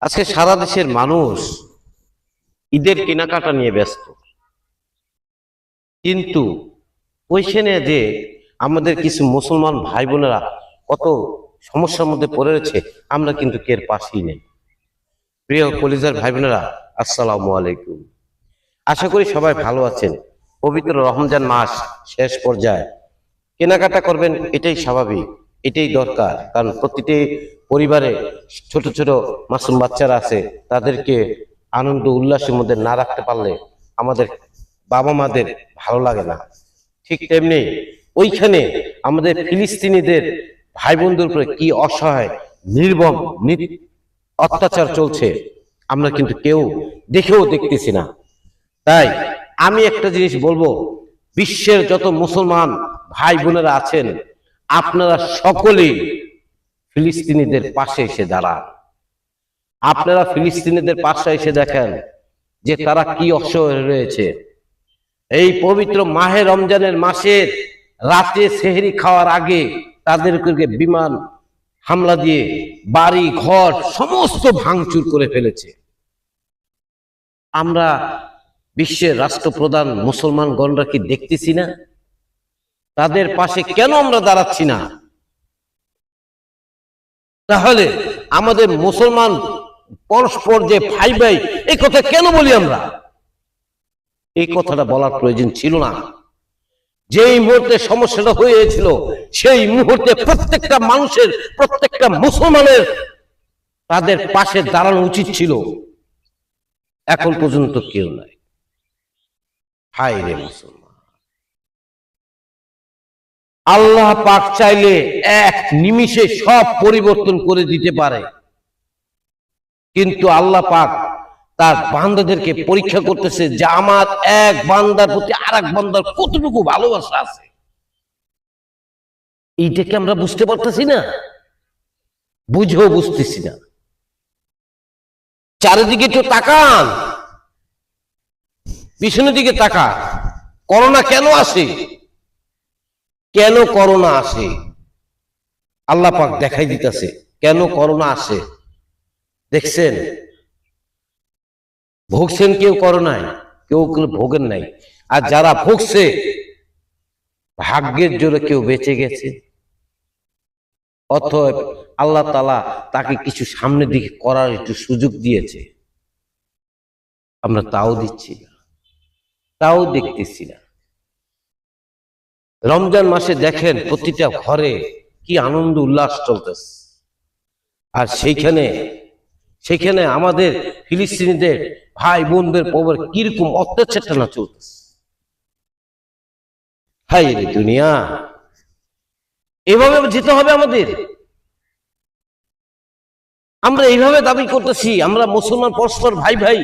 আজকে সারা দেশের মানুষ ঈদের কেনাকাটা নিয়ে ব্যস্ত। কিন্তু ওইখানে যে আমাদের কিছু মুসলমান ভাই বোনেরা কত সমস্যার মধ্যে পড়ে রয়েছে, আমরা কিন্তু কের পাশেই নেই। প্রিয় কলিজার ভাই বোনেরা আসসালামু আলাইকুম। আশা করি সবাই ভালো আছেন। পবিত্র রমজান মাস শেষ পর্যায়ে। কেনাকাটা করবেন, এটাই স্বাভাবিক। এটাই দরকার। কারণ প্রতিটি পরিবারে ছোট ছোট মাসুম বাচ্চারা আছে, তাদেরকে আনন্দ, উল্লাসের মধ্যে না রাখতে পারলে আমাদের বাবা মাদের ভালো লাগে না। ঠিক তেমনি ওইখানে আমাদের ফিলিস্তিনিদের ভাই বন্ধুর উপরে কি অসহায় নির্মম নি- অত্যাচার চলছে, আমরা কিন্তু কেউ দেখেও দেখতেছি না। তাই আমি একটা জিনিস বলব, বিশ্বের যত মুসলমান ভাই বোনেরা আছেন আপনারা সকলে ফিলিস্তিনিদের পাশে এসে দাঁড়ান। আপনারা ফিলিস্তিনিদের পাশে এসে দেখেন যে তারা কি অসহায় রয়েছে। এই পবিত্র মাহে রমজানের মাসের রাতে সেহরি খাওয়ার আগে তাদেরকে বিমান হামলা দিয়ে বাড়ি, ঘর সমস্ত ভাঙচুর করে ফেলেছে। আমরা বিশ্বের রাষ্ট্রপ্রধান মুসলমানগণরা কি দেখতেছি না? তাদের পাশে কেন আমরা দাঁড়াচ্ছি না? তাহলে আমাদের মুসলমান পরস্পর যে ভাই ভাই এই কথা কেন বলি আমরা? এই কথাটা বলার প্রয়োজন ছিল না। যেই মুহূর্তে সমস্যাটা হয়েছিল সেই মুহূর্তে প্রত্যেকটা মানুষের প্রত্যেকটা মুসলমানের তাদের পাশে দাঁড়ানো উচিত ছিল। এখন পর্যন্ত কেউ নাই। হায় রে মুসলমান। আল্লাহ পাক চাইলে এক নিমিষে সব পরিবর্তন করে দিতে পারে। কিন্তু আল্লাহ পাক তার বান্দাদেরকে পরীক্ষা করতেছে যে আমার এক বান্দার প্রতি আর এক বান্দার কতটুকু ভালোবাসা আছে। এইটাকে আমরা বুঝতে পারতেছি না? বুঝেও বুঝতেছি না। চারিদিকে একটু তাকান। পিছনের দিকে তাকা করোনা কেন আসে? কেন করোনা আসে? আল্লাহ পাক দেখাই দিতেছে, কেন করোনা আসে? দেখছেন? ভুগছেন কেউ করোনায় কেউ ভোগেন নাই। আর যারা ভুগছে, ভাগ্যের জোরে কেউ বেঁচে গেছে। অতএব আল্লাহ তালা তাকে কিছু সামনের দিকে করার একটু সুযোগ দিয়েছে। আমরা তাও দিচ্ছি না, তাও দেখতেছি না। রমজান মাসে দেখেন প্রতিটা ঘরে কি আনন্দ উল্লাস চলতেছে। আর সেইখানে সেখানে আমাদের ফিলিস্তিনিদের ভাই বোনদের পবর কীরকম অত্যাচারটা না চলতেছে। হাই রে দুনিয়া। এভাবে যেতে হবে আমাদের। আমরা এইভাবে দাবি করতেছি, আমরা মুসলমান পরস্পর ভাই ভাই